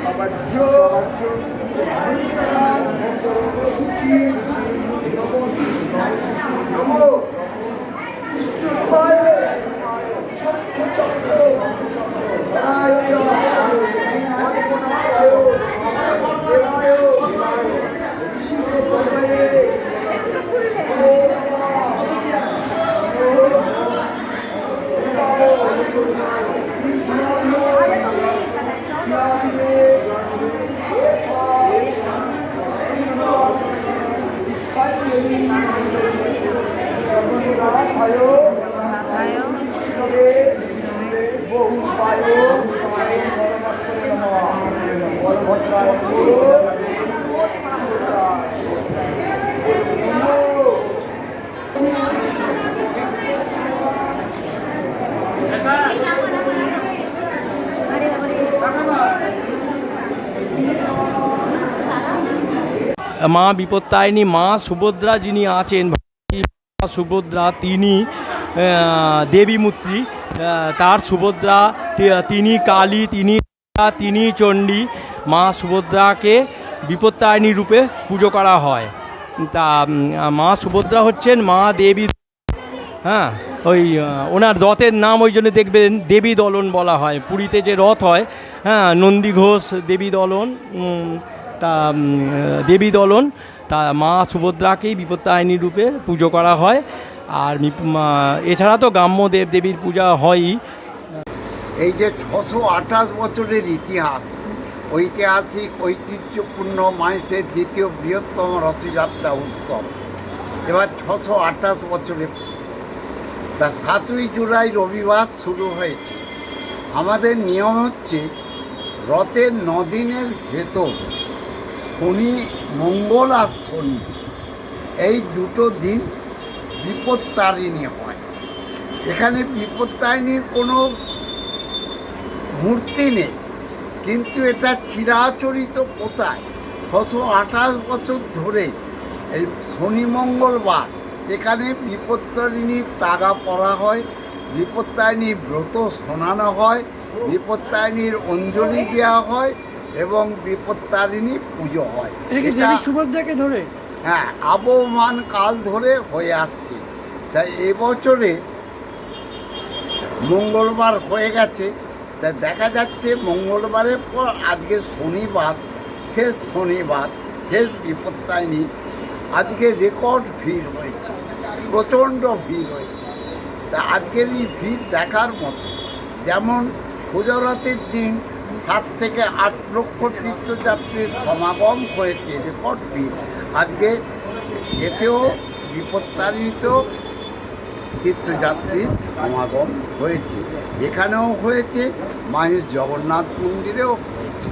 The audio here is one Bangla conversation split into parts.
সবাজ্য সূচি নম ঈশ্বরায় সত্যচক্র মা বিপত্তায়নী মা সুভদ্রা যিনি আছেন সুভদ্রা তিনি আহ, দেবীমূর্তি। আহ, তার সুভদ্রা তিনি কালী তিনি তিনি চণ্ডী। মা সুভদ্রাকে বিপত্তায়নী রূপে পুজো করা হয়। তা মা সুভদ্রা হচ্ছেন মা দেবী। হ্যাঁ ওই ওনার রথের নাম ওই জন্য দেখবেন দেবী দলন বলা হয়। পুরীতে যে রথ হয় হ্যাঁ নন্দী ঘোষ দেবী দলন তা দেবী দলন। তা মা সুভদ্রাকেই বিপত্তায়নী রূপে পুজো করা হয়। আর এছাড়া তো গ্রাম্য দেব দেবীর পূজা হয়ই। এই যে ছশো আঠাশ বছরের ইতিহাস, ঐতিহাসিক ঐতিহ্যপূর্ণ মাইসের দ্বিতীয় বৃহত্তম রথযাত্রা উৎসব। এবার ছশো আঠাশ বছরে তা সাতই জুলাই রবিবার শুরু হয়েছে। আমাদের নিয়ম হচ্ছে রথের নদিনের ভেতর শনি, মঙ্গল আর শনি। এই দুটো দিন বিপত্তারিণী হয়। এখানে বিপত্তারিণীর কোনো মূর্তি নেই, কিন্তু এটা চিরাচরিত কোথায় ছশো আঠাশ বছর ধরে এই শনি, মঙ্গলবার, এখানে বিপত্তারিণীর তাগা পড়া হয় বিপত্তারিণী ব্রত শোনানো হয়, বিপত্তারিণীর অঞ্জলি দেওয়া হয় এবং বিপত্তারিণী পুজো হয়। এটা সুভদ্রাকে ধরে? হ্যাঁ আবহমান কাল ধরে হয়ে আসছে। তাই এবছরে মঙ্গলবার হয়ে গেছে। তা দেখা যাচ্ছে মঙ্গলবারের পর আজকে শনিবার শেষ শনিবার শেষ বিপত্তায়নি আজকে রেকর্ড ভিড় হয়েছে প্রচণ্ড ভিড় হয়েছে। তা আজকের এই ভিড় দেখার মতো যেমন গুজরাতের দিন সাত থেকে আট লক্ষ তীর্থযাত্রীর সমাগম হয়েছে, রেকর্ড ভিড় আজকে এতেও বিপত্তারিত তীর্থযাত্রীর সমাগম হয়েছে। এখানেও হয়েছে, মাহেশ জগন্নাথ মন্দিরেও হয়েছে।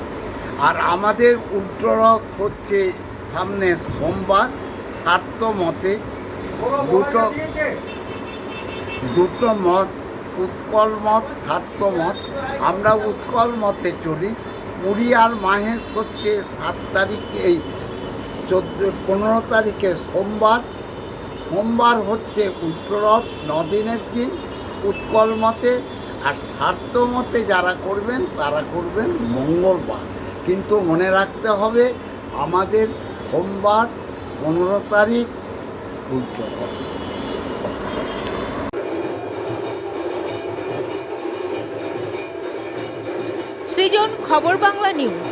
আর আমাদের উল্টোরথ হচ্ছে, সামনে সোমবার সার্থ মতে দুটো দুটো মত উৎকল মত মত। আমরা উৎকল মতে চলি। পুরী আর মাহেশ হচ্ছে সাত তারিখে, এই চোদ্দ, পনেরো তারিখে সোমবার। সোমবার হচ্ছে উত্তরথ নদিনের দিন উৎকল মতে। আর স্বার্থ মতে যারা করবেন, তারা করবেন মঙ্গলবার। কিন্তু মনে রাখতে হবে, আমাদের সোমবার পনেরো তারিখ উত্তরথ সৃজন খবর বাংলা নিউজ।